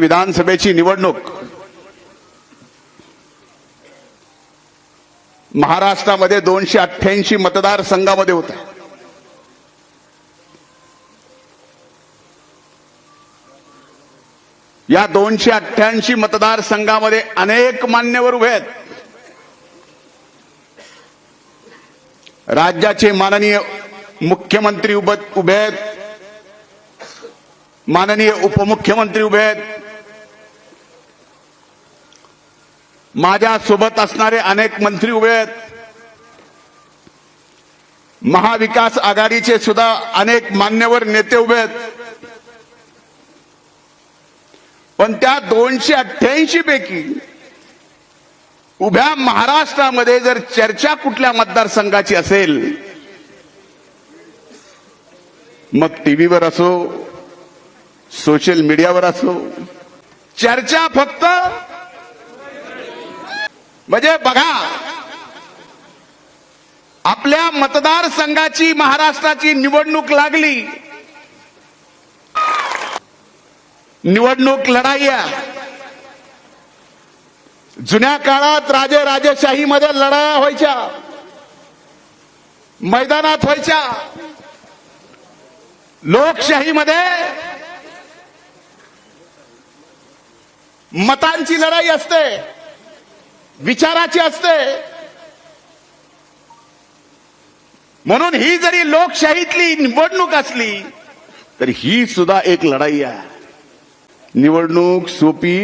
विधानसभेची निवडणूक महाराष्ट्रामध्ये दोनशे अठ्ठ्याऐंशी मतदारसंघामध्ये होत या दोनशे अठ्ठ्याऐंशी मतदारसंघामध्ये अनेक मान्यवर उभे आहेत. राज्याचे माननीय मुख्यमंत्री उभे आहेत. माननीय उपमुख्यमंत्री उभे आहेत. माझ्या सोबत असणारे अनेक मंत्री उभे आहेत. महाविकास आघाडीचे सुद्धा अनेक मान्यवर नेते उभे आहेत. पण त्या दोनशे अठ्ठ्याऐंशी पैकी उभ्या महाराष्ट्रामध्ये जर चर्चा कुठल्या मतदारसंघाची असेल मग टीव्हीवर असो सोशल मीडियावर असो चर्चा फक्त म्हणजे बघा आपल्या मतदारसंघाची महाराष्ट्राची निवडणूक लागली. निवडणूक लढाई जुन्या काळात राजे राजेशाहीमध्ये लढाया व्हायच्या मैदानात व्हायच्या लोकशाहीमध्ये मतांची लढाई असते. विचाराची असते. म्हणून ही जरी लोकशाहीतली निवडणूक असली तर ही सुद्धा एक लढाई आहे. निवडणूक सोपी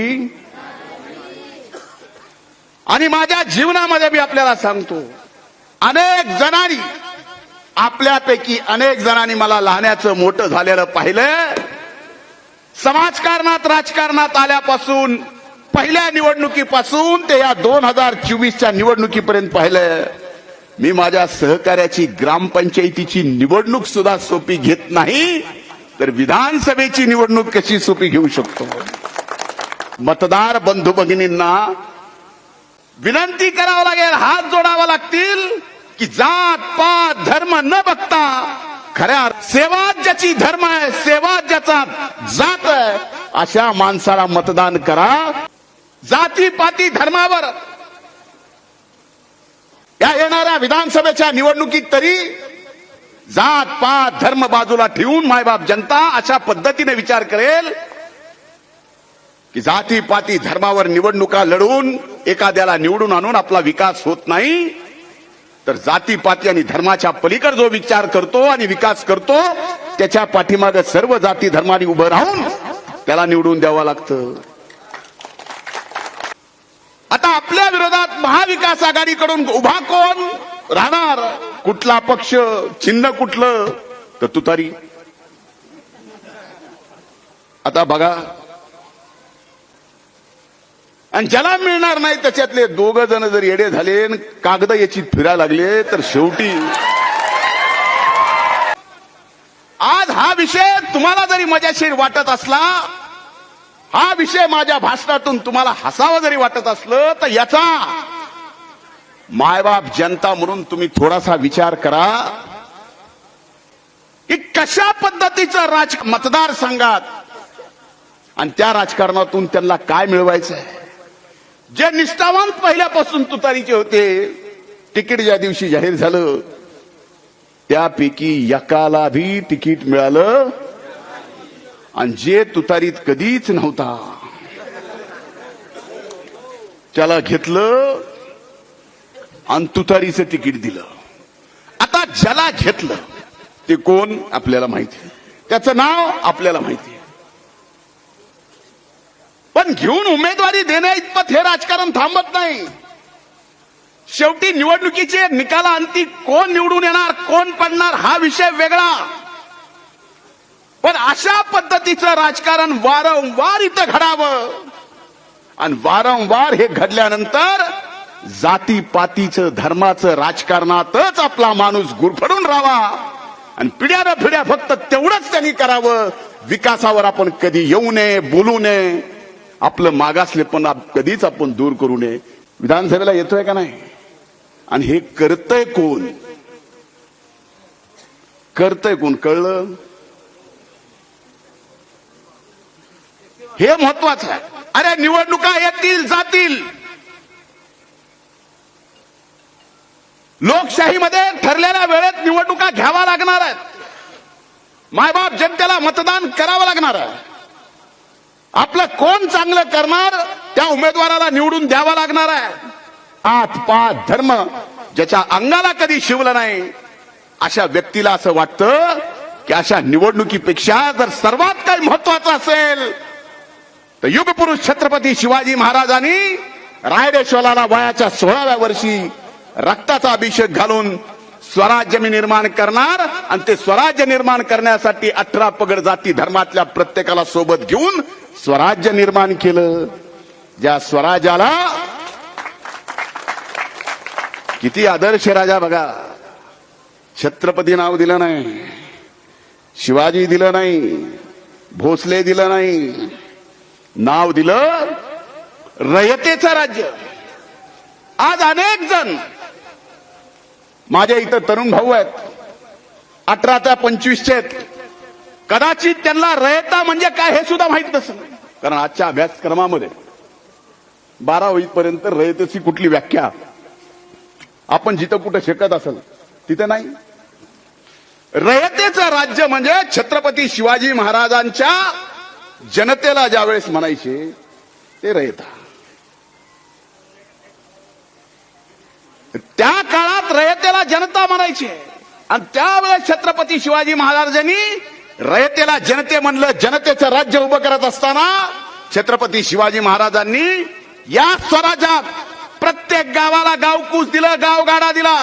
आणि माझ्या जीवनामध्ये मी आपल्याला सांगतो अनेक जणांनी आपल्यापैकी अनेक जणांनी मला लहानाचं मोठं झालेलं पाहिलं. समाजकारणात राजकारणात आल्यापासून पहिल्या निवडणुकीपासून ते या दोन हजार चोवीसच्या निवडणुकीपर्यंत पाहिलं मी माझ्या सहकार्याची ग्रामपंचायतीची निवडणूक सुद्धा सोपी घेत नाही तर विधानसभेची निवडणूक कशी सोपी घेऊ शकतो? मतदार बंधू भगिनींना विनंती करावं लागेल हात जोडावा लागतील की जात पात धर्म न बघता खऱ्या सेवा ज्याची धर्म आहे सेवा ज्याचा जात आहे अशा माणसाला मतदान करा. जाती पाती धर्मावर या येणाऱ्या विधानसभेच्या निवडणुकीत तरी जात पात धर्म बाजूला ठेवून मायबाप जनता अशा पद्धतीने विचार करेल की जाती पाती धर्मावर निवडणुका लढून एखाद्याला निवडून आणून आपला विकास होत नाही तर जाती पाती आणि धर्माच्या पलीकडे जो विचार करतो आणि विकास करतो त्याच्या पाठीमागे सर्व जाती धर्माने उभं राहून त्याला निवडून द्यावं लागतं. आता आपल्या विरोधात महाविकास आघाडीकडून उभा कोण? राहणार. कुठला पक्ष? चिन्ह कुठलं? तर तुतारी. आता बघा. आणि ज्याला मिळणार नाही त्याच्यातले दोघ जण जर येडे झाले आणि कागद याची फिरा लागले तर शेवटी आज हा विषय तुम्हाला जरी मजाशीर वाटत असला हा विषय माझ्या भाषणातून तुम्हाला हसावं जरी वाटत असलं तर याचा. मायबाप जनता म्हणून तुम्ही थोडासा विचार करा की कशा पद्धतीचं राज मतदारसंघात आणि त्या राजकारणातून त्यांना काय मिळवायचं आहे जे निष्ठावान पहिल्यापासून तुतारीचे होते तिकीट ज्या दिवशी जाहीर झालं त्यापैकी एकाला भी तिकीट मिळालं. आणि जे तुतारीत कधीच नव्हता. त्याला घेतलं आणि तुतारीचं तिकीट दिलं. आता ज्याला घेतलं ते कोण आपल्याला माहिती त्याचं नाव आपल्याला माहिती पण घेऊन उमेदवारी देण्या इतपत हे राजकारण थांबत नाही. शेवटी निवडणुकीचे निकाला अंती कोण निवडून येणार कोण पडणार हा विषय वेगळा. पण अशा पद्धतीचं राजकारण वारंवार इथं घडावं. आणि वारंवार हे घडल्यानंतर जातीपातीचं धर्माचं राजकारणातच आपला माणूस गुरफडून राहावा. आणि पिढ्यानं पिढ्या फक्त तेवढंच त्यांनी करावं. विकासावर आपण कधी येऊ नये बोलू नये. आपलं मागासले पण कधीच आपण दूर करू नये. विधानसभेला येतोय का नाही? आणि हे करतय कोण? करतय कोण? कळलं? हे महत्वाचं आहे. अरे निवडणुका येतील जातील. लोकशाहीमध्ये ठरलेल्या वेळेत निवडणुका घ्यावा लागणार आहेत. मायबाप जनतेला मतदान करावं लागणार आहे. आपलं कोण चांगलं करणार त्या उमेदवाराला निवडून द्यावा लागणार आहे. आठ पाच धर्म ज्याच्या अंगाला कधी शिवलं नाही अशा व्यक्तीला असं वाटतं की अशा निवडणुकीपेक्षा जर सर्वात काही महत्वाचं असेल तर युगपुरुष छत्रपती शिवाजी महाराजांनी रायडेश्वराला वयाच्या सोळाव्या वर्षी रक्ताचा अभिषेक घालून स्वराज्य मी निर्माण करणार आणि ते स्वराज्य निर्माण करण्यासाठी अठरा पगड जाती धर्मातल्या प्रत्येकाला सोबत घेऊन स्वराज्य निर्माण केलं. ज्या स्वराज्याला किती आदर्श राजा बघा. छत्रपती नाव दिलं नाही. शिवाजी दिलं नाही. भोसले दिलं नाही. नाव दिलं रयतेचं राज्य. आज अनेक जण माझ्या इथं तरुण भाऊ आहेत अठरा ते पंचवीसचे आहेत. कदाचित त्यांना रयता म्हणजे काय हे सुद्धा माहीत नसेल. कारण आजच्या अभ्यासक्रमामध्ये बारा रयतेची कुठली व्याख्या? आपण जिथं कुठं शिकत असेल तिथं नाही. रयतेचं राज्य म्हणजे छत्रपती शिवाजी महाराजांच्या जनतेला ज्यावेळेस म्हणायचे ते रयता. त्या काळात रयतेला जनता म्हणायची. आणि त्यावेळेस छत्रपती शिवाजी महाराजांनी रयतेला जनते म्हणलं जनतेचं राज्य उभं करत असताना छत्रपती शिवाजी महाराजांनी या स्वराज्यात प्रत्येक गावाला गावकूस दिलं गावगाडा दिला.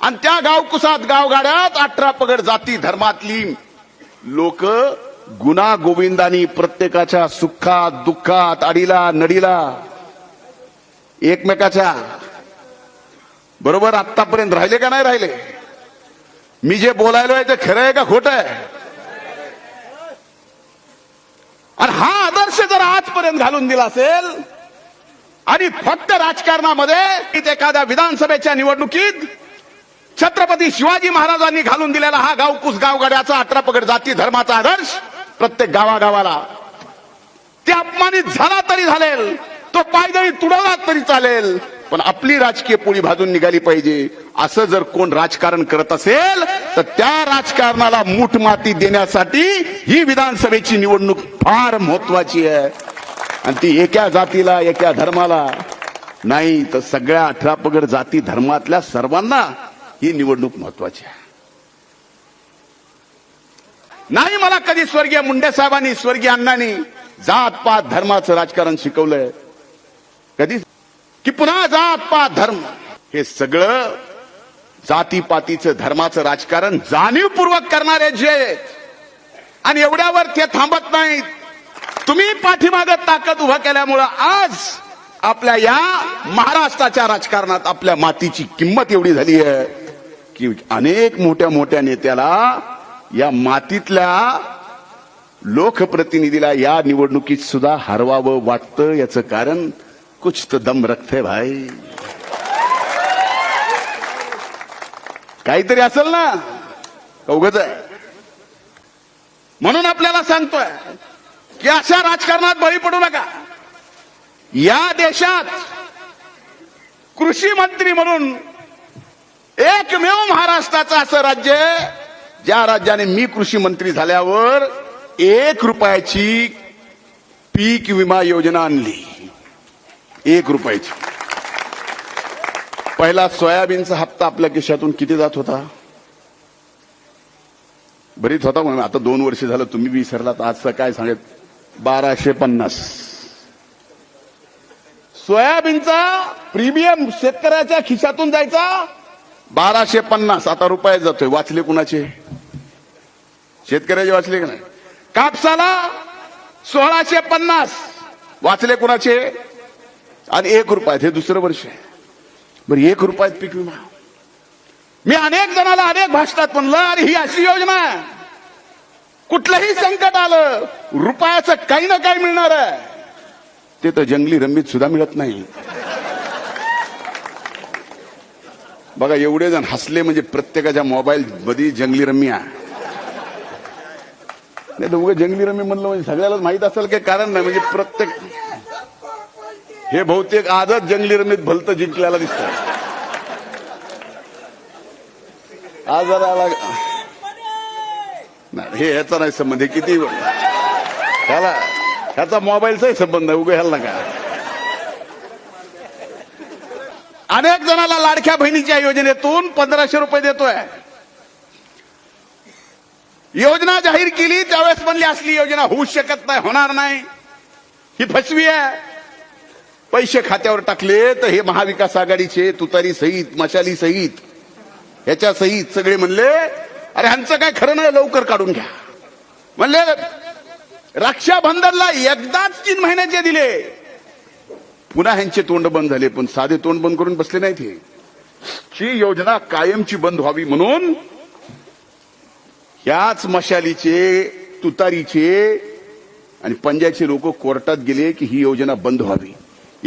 आणि त्या गावकुसात गावगाड्यात अठरा पगड जाती धर्मातली लोक गुन्हा गोविंदानी प्रत्येकाच्या सुखात दुःखात आडीला नडीला एकमेकाच्या. बरोबर आतापर्यंत राहिले का नाही राहिले? मी जे बोलायलो आहे ते खरं आहे का खोट आहे? आणि हा आदर्श जर आजपर्यंत घालून दिला असेल आणि फक्त राजकारणामध्ये एखाद्या विधानसभेच्या निवडणुकीत छत्रपती शिवाजी महाराजांनी घालून दिलेला हा गावकुस गावगाड्याचा अठरा पगड जाती धर्माचा आदर्श प्रत्येक गावागावाला. ते अपमानित झाला तरी झालेल. तो पायदळी तुडवला तरी चालेल. पण आपली राजकीय पोळी भाजून निघाली पाहिजे. असं जर कोण राजकारण करत असेल तर त्या राजकारणाला मूठ माती देण्यासाठी ही विधानसभेची निवडणूक फार महत्वाची आहे. आणि ती एका जातीला एका धर्माला नाही तर सगळ्या अठरा पगड जाती धर्मातल्या सर्वांना ही निवडणूक महत्वाची आहे. नाही मला कधी स्वर्गीय मुंडे साहेबांनी स्वर्गीय अण्णांनी जात पात धर्माचं राजकारण शिकवलंय. कधी? की पुन्हा जात पात धर्म. हे सगळं जातीपातीचं धर्माचं राजकारण जाणीवपूर्वक करणारे जे आहेत. आणि एवढ्यावर ते थांबत नाहीत. तुम्ही पाठीमागत ताकद उभा केल्यामुळं आज आपल्या या महाराष्ट्राच्या राजकारणात आपल्या मातीची किंमत एवढी झाली आहे की अनेक मोठ्या मोठ्या नेत्याला या मातीतल्या लोकप्रतिनिधीला या निवडणुकीत सुद्धा हरवावं वाटतं याचं कारण कुछ तर दम रखते भाई. काहीतरी असेल ना? उगच आहे? म्हणून आपल्याला सांगतोय की अशा राजकारणात बळी पडू नका. या देशात कृषी मंत्री म्हणून एकमेव महाराष्ट्राचं असं राज्य आहे, ज्या राज्याने मी कृषी मंत्री झाल्यावर एक रुपयाची पीक विमा योजना आणली. एक रुपयाची. पहिला सोयाबीनचा हप्ता आपल्या खिशातून किती जात होता? बरीच होता म्हणून आता दोन वर्ष झालं तुम्ही विसरलात. आजचं काय सांगत बाराशे पन्नास. सोयाबीनचा प्रीमियम शेतकऱ्याच्या खिशातून जायचा? बाराशे पन्नास. आता रुपयात जातोय. वाचले कुणाचे? शेतकऱ्याचे वाचले का नाही? कापसाला सोळाशे पन्नास. वाचले कुणाचे? आणि एक रुपयात. हे दुसरं वर्ष आहे. बरं एक रुपयात पीक विमा. मी अनेक जणाला अनेक भाषणात म्हणलं अरे ही अशी योजना आहे. कुठलंही संकट आलं रुपयाचं काही ना काही मिळणार आहे. ते तर जंगली रंबीत सुद्धा मिळत नाही. बघा एवढे जण हसले म्हणजे प्रत्येकाच्या मोबाईल मध्ये जंगली रम्या नाही तर उगा जंगली रमी म्हणलं म्हणजे सगळ्यालाच माहीत असेल काही कारण नाही म्हणजे प्रत्येक हे बहुतेक आजच जंगली रमीत भलतं जिंकल्याला दिसत आज जरा आला नाही हे ह्याचा नाही संबंध हे किती ह्याला ह्याचा मोबाईलचाही संबंध आहे उगा ह्याला नका. अनेक जणाला लाडक्या बहिणीच्या योजनेतून पंधराशे रुपये देतोय. योजना जाहीर केली त्यावेळेस म्हणली असली योजना होऊ शकत नाही होणार नाही. ही फसवी आहे. पैसे खात्यावर टाकले तर हे महाविकास आघाडीचे तुतारी सहित मशाली सहित ह्याच्या सहित सगळे म्हणले अरे ह्यांचं काय खरं नाही लवकर काढून घ्या. म्हणले रक्षाबंधनला एकदाच तीन महिन्याचे दिले. पुन्हा ह्यांचे तोंड बंद झाले पण साधे तोंड बंद करून बसले नाहीत हे. ही योजना कायमची बंद व्हावी म्हणून ह्याच मशालीचे तुतारीचे आणि पंजाबचे लोक कोर्टात गेले की ही योजना बंद व्हावी.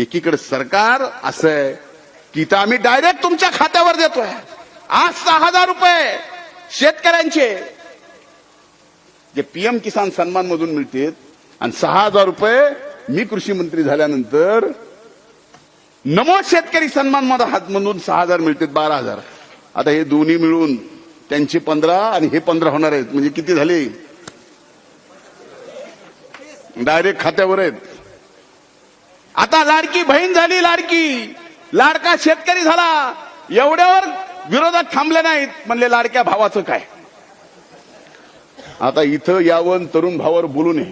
एकीकडे सरकार असं आहे की तर आम्ही डायरेक्ट तुमच्या खात्यावर देतोय. आज सहा हजार रुपये शेतकऱ्यांचे. जे पीएम किसान सन्मान मधून मिळते आणि सहा हजार रुपये मी कृषी मंत्री झाल्यानंतर नमो शेतकरी सन्मानमध्ये हात मधून सहा हजार मिळतात बारा हजार. आता हे दोन्ही मिळून त्यांचे पंधरा आणि हे पंधरा होणार आहेत. म्हणजे किती झाले? डायरेक्ट खात्यावर आहेत. आता लाडकी बहीण झाली लाडकी. लाडका शेतकरी झाला. एवढ्यावर विरोधात थांबले नाहीत. म्हणले लाडक्या भावाचं काय? आता इथं यावन तरुण भावावर बोलू नये.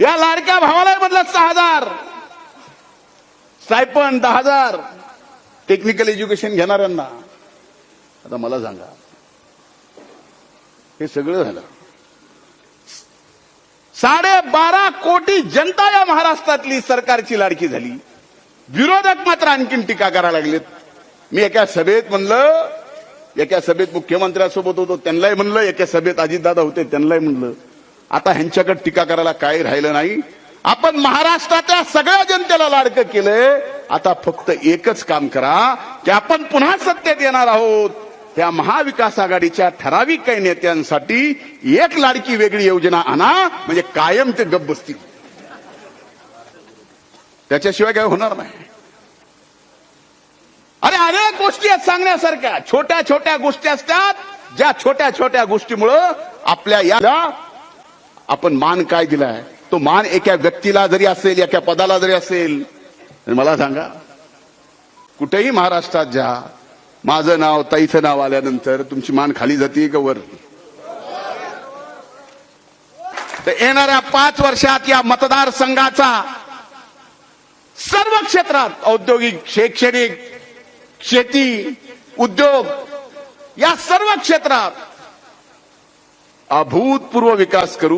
या लाडक्या भावाला म्हटलं सहा हजार. सायपन दहा हजार. टेक्निकल एज्युकेशन घेणाऱ्यांना. आता मला सांगा. हे सगळं झालं. साडेबारा कोटी जनता या महाराष्ट्रातली सरकारची लाडकी झाली. विरोधक मात्र आणखीन टीका करायला लागलेत. मी एका सभेत म्हणलं एका सभेत मुख्यमंत्र्यांसोबत होतो त्यांनाही म्हणलं एका सभेत अजितदादा होते त्यांनाही म्हणलं. आता ह्यांच्याकडे टीका करायला काही राहिलं नाही. आपण महाराष्ट्राच्या सगळ्या जनतेला लाडकं केलंय. आता फक्त एकच काम करा की आपण पुन्हा सत्तेत येणार आहोत. त्या महाविकास आघाडीच्या ठराविक काही नेत्यांसाठी एक लाडकी वेगळी योजना आणा म्हणजे कायम ते गप बसतील. त्याच्याशिवाय काय होणार नाही. अरे अनेक गोष्टी आहेत सांगण्यासारख्या. छोट्या छोट्या गोष्टी असतात ज्या छोट्या छोट्या गोष्टीमुळं आपल्या याला आपण मान काय दिलाय? तो मान एका व्यक्तीला जरी असेल एका पदाला जरी असेल मला सांगा कुठेही महाराष्ट्रात जा माझं नाव ताईचं नाव आल्यानंतर तुमची मान खाली जाते का वर? तर येणाऱ्या पाच वर्षात या मतदारसंघाचा सर्व क्षेत्रात औद्योगिक शैक्षणिक शेती उद्योग या सर्व क्षेत्रात अभूतपूर्व विकास करू